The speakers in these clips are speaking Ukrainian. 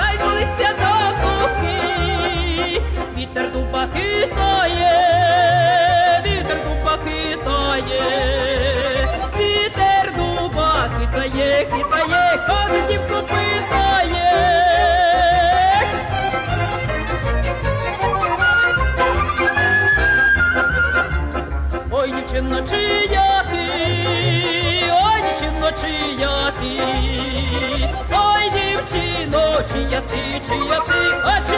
листя до кухи, вітер дуба хитає, вітер дуба хитає, вітер дуба хитає, хитає, козитівку питає. Ой, дівчино, чи я ти, ой, дівчино, чи я ти, ой, дівчино, чия ти, чия ти, а чи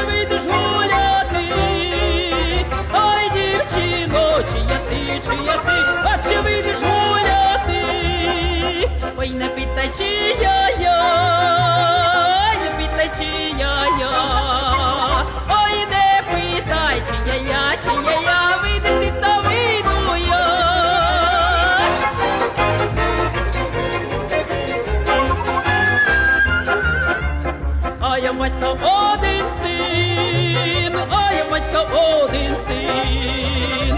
Я батька один син, а я батька один син,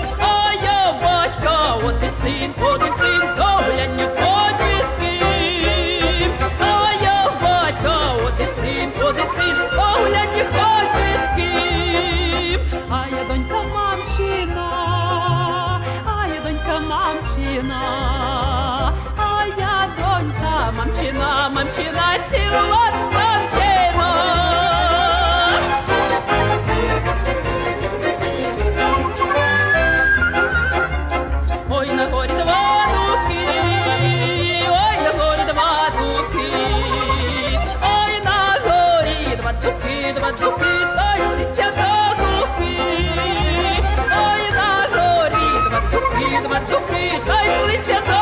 я батька один син, один син, догляння ході. А я батька один син, один син, догляння ході ким. А я донька мамчина, а я донька мамчина, духи, два духи, той листя до духи, той на горі, два духи, два духи, той листя до